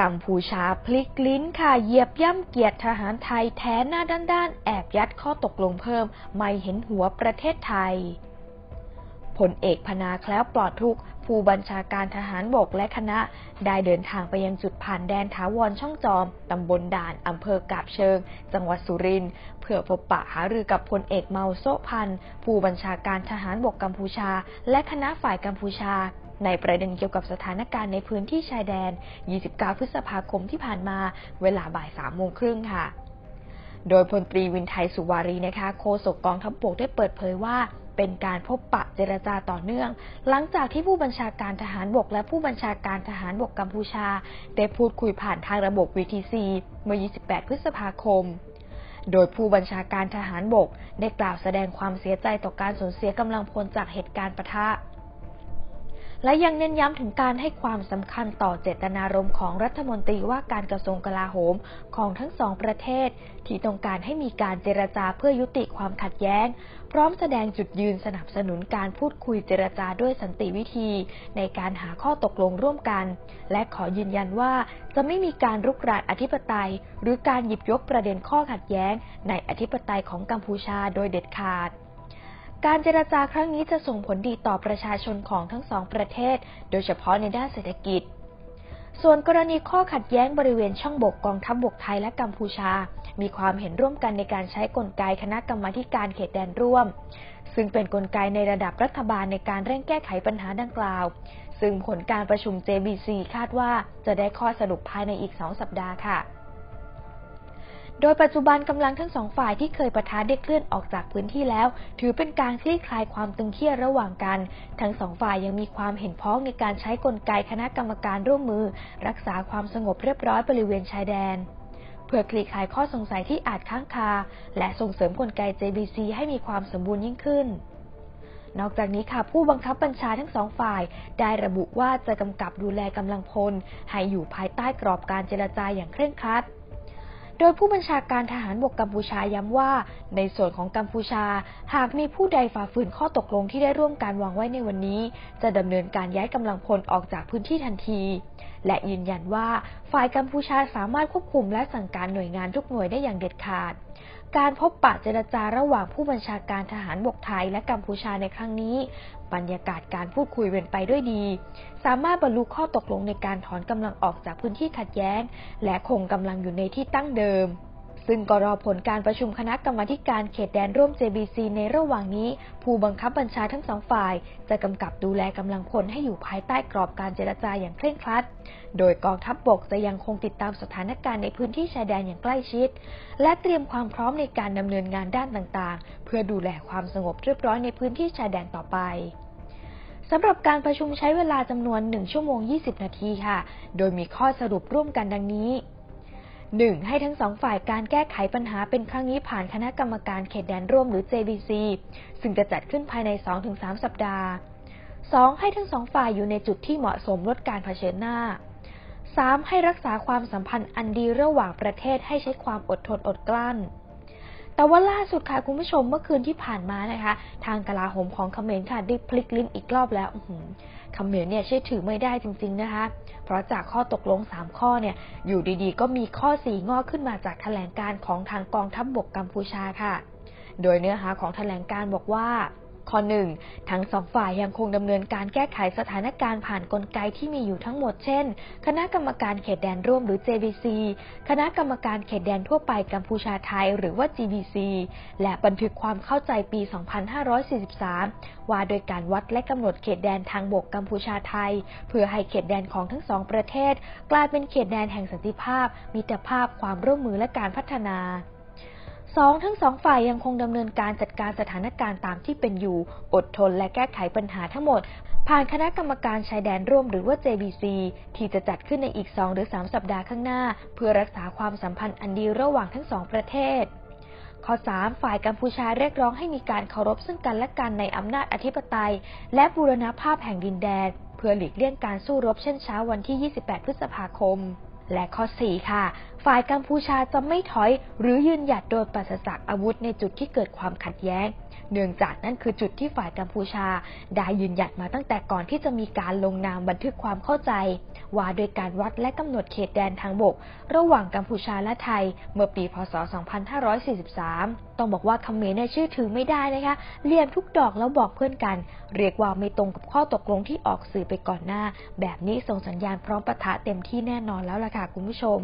กัมพูชาพลิกลิ้นค่ะเหยียบย่ำเกียรติทหารไทยแท้หน้าด้านๆ แอบยัดข้อตกลงเพิ่ม ไม่เห็นหัวประเทศไทยผลเอกพนาแคล้วปลอดทุกผู้บัญชาการทหารบกและคณะ ได้เดินทางไปยังจุดผ่านแดนถาวรช่องจอม ตำบลด่านอำเภอกาบเชิง จังหวัดสุรินทร์เพื่อพบปะหารือกับพลเอกเมาโซพัน ผู้บัญชาการทหารบกกัมพูชา และคณะฝ่ายกัมพูชา ในประเด็นเกี่ยวกับสถานการณ์ในพื้นที่ชายแดน 29 พฤษภาคมที่ผ่านมา เวลาบ่าย3โมงครึ่งค่ะ โดยพลตรีวินไทยสุวารีนะคะ โฆษกกองทัพบกได้เปิดเผยว่าเป็นการพบปะเจรจาต่อเนื่อง หลังจากที่ผู้บัญชาการทหารบกและผู้บัญชาการทหารบกกัมพูชา ได้พูดคุยผ่านทางระบบ VTC เมื่อ 28 พฤษภาคม โดยผู้บัญชาการทหารบก ได้กล่าวแสดงความเสียใจต่อการสูญเสียกำลังพลจากเหตุการณ์ปะทะ และยังเน้นย้ำถึงการให้ความสำคัญต่อเจตนารมณ์ของรัฐมนตรีว่าการกระทรวงกลาโหมของทั้งสองประเทศ ที่ต้องการให้มีการเจรจาเพื่อยุติความขัดแย้ง พร้อมแสดงจุดยืนสนับสนุนการพูดคุยเจรจาด้วยสันติวิธี ในการหาข้อตกลงร่วมกัน และขอยืนยันว่าจะไม่มีการรุกรานอธิปไตย หรือการหยิบยกประเด็นข้อขัดแย้ง ในอธิปไตยของกัมพูชาโดยเด็ดขาด การเจรจาครั้งนี้จะส่งผลดีต่อประชาชนของทั้งสองประเทศ โดยเฉพาะในด้านเศรษฐกิจ ส่วนกรณีข้อขัดแย้งบริเวณช่องบกกองทัพบบกไทยและกัมพูชา มีความเห็นร่วมกันในการใช้กลไกคณะกรรมาการเขตแดนร่วม ซึ่งเป็นนกลไกในระดับรัฐบาลในการเร่งแก้ไขปัญหาดังกล่าว ซึ่งผลการประชุม JBC คาดว่าจะได้ข้อสรุปภายในอีก2สัปดาห์ค่ะ โดยปัจจุบันกำลังทั้งสองฝ่ายที่เคยประทะได้เคลื่อนออกจากพื้นที่แล้ว ถือเป็นการคลี่คลายความตึงเครียดระหว่างกัน ทั้งสองฝ่ายยังมีความเห็นพ้องในการใช้กลไกคณะกรรมการร่วมมือ รักษาความสงบเรียบร้อยบริเวณชายแดนเพื่อคลี่คลายข้อสงสัยที่อาจค้างคา และส่งเสริมกลไก JBC ให้มีความสมบูรณ์ยิ่งขึ้น นอกจากนี้ค่ะผู้บังคับบัญชาทั้งสองฝ่าย ได้ระบุว่าจะกำกับดูแลกำลังพล ให้อยู่ภายใต้กรอบการเจรจาอย่างเคร่งครัด โดยผู้บัญชาการทหารบกกัมพูชาย้ำว่า ในส่วนของกัมพูชา หากมีผู้ใดฝ่าฝืนข้อตกลงที่ได้ร่วมการวางไว้ในวันนี้ จะดำเนินการย้ายกำลังพลออกจากพื้นที่ทันที และยืนยันว่าฝ่ายกัมพูชาสามารถควบคุมและสั่งการหน่วยงานทุกหน่วยได้อย่างเด็ดขาดการพบปะเจรจาระหว่างผู้บัญชาการทหารบกไทยและกัมพูชาในครั้งนี้ บรรยากาศการพูดคุยเป็นไปด้วยดี สามารถบรรลุข้อตกลงในการถอนกำลังออกจากพื้นที่ขัดแย้ง และคงกำลังอยู่ในที่ตั้งเดิม ซึ่งก็รอผลการประชุมคณะกรรมาการเขตแดนร่วม JBC ในระหว่างนี้ ผู้บังคับบัญชาทั้งสองฝ่าย จะกำกับดูแลกำลังพลให้อยู่ภายใต้กรอบการเจรจาอย่างเคร่งครัด โดยกองทัพบบกจะยังคงติดตามสถานการณ์ในพื้นที่ชายแดนอย่างใกล้ชิด และเตรียมความพร้อมในการดำเนินงานด้านต่างๆ เพื่อดูแลความสงบเรียบร้อยในพื้นที่ชายแดนต่อไป สำหรับการประชุมใช้เวลาจำนวน 1 ชั่วโมง 20 นาทีค่ะ โดยมีข้อสรุปร่วมกันดังนี้ 1. ให้ทั้งสองฝ่ายการแก้ไขปัญหาเป็นครั้งนี้ผ่านคณะกรรมการเขตแดนร่วมหรือ JBC ซึ่งจะจัดขึ้นภายใน 2-3 สัปดาห์ 2. ให้ทั้งสองฝ่ายอยู่ในจุดที่เหมาะสมลดการเผชิญหน้า 3. ให้รักษาความสัมพันธ์อันดีระหว่างประเทศให้ใช้ความอดทนอดกลั้น แต่ว่าล่าสุดค่ะคุณผู้ชมเมื่อคืนที่ผ่านมานะคะ ทางกลาโหมของเขมรค่ะได้พลิกลิ้นอีกรอบแล้วเขมรเนี่ยเชื่อถือไม่ได้จริง ๆนะคะ เพราะจากข้อตกลง 3 ข้อเนี่ยอยู่ดีๆ ก็มีข้อสีงอกขึ้นมาจากแถลงการของทางกองทัพบบกกัมพูชาค่ะ โดยเนื้อหาของแถลงการบอกว่า ข้อหนึ่งทั้งสองฝ่ายยังคงดำเนินการแก้ไขสถานการณ์ผ่านนกลไกที่มีอยู่ทั้งหมดเช่น คณะกรรมการเขตแดนร่วมหรือ JBC คณะกรรมการเขตแดนทั่วไปกัมพูชาไทยหรือว่า GBC และบันทึกความเข้าใจปี 2543 ว่าโดยการวัดและกำหนดเขตแดนทางบกกัมพูชาไทย เพื่อให้เขตแดนของทั้งสองประเทศ กลายเป็นเขตแดนแห่งสันติภาพ มิตรภาพ ความร่วมมือและการพัฒนา สองทั้งสองฝ่ายยังคงดำเนินการจัดการสถานการณ์ตามที่เป็นอยู่ อดทนและแก้ไขปัญหาทั้งหมด ผ่านคณะกรรมการชายแดนร่วมหรือว่า JBC ที่จะจัดขึ้นในอีก 2 หรือ 3 สัปดาห์ข้างหน้า เพื่อรักษาความสัมพันธ์อันดีระหว่างทั้งสองประเทศข้อ 3 ฝ่ายกัมพูชาเรียกร้องให้มีการเคารพซึ่งกันและกันในอำนาจอธิปไตย และบูรณภาพแห่งดินแดน เพื่อหลีกเลี่ยงการสู้รบเช่นเช้าวันที่ 28 พฤษภาคม และข้อ 4 ค่ะ ฝ่ายกัมพูชาจะไม่ถอยหรือยืนหยัดโดยปราศจากอาวุธในจุดที่เกิดความขัดแย้ง เนื่องจากนั่นคือจุดที่ฝ่ายกัมพูชา ได้ยืนหยัดมาตั้งแต่ก่อนที่จะมีการลงนามบันทึกความเข้าใจ ว่าโดยการวัดและกำหนดเขตแดนทางบก ระหว่างกัมพูชาและไทย เมื่อปี พศ 2543 ต้องบอกว่าคำเขมรเนี่ยชื่อถือไม่ได้นะคะเลียมทุกดอกแล้วบอกเพื่อนกัน เรียกว่าไม่ตรงกับข้อตกลงที่ออกสื่อไปก่อนหน้า แบบนี้ส่งสัญญาณพร้อมปะทะเต็มที่แน่นอนแล้วล่ะค่ะคุณผู้ชม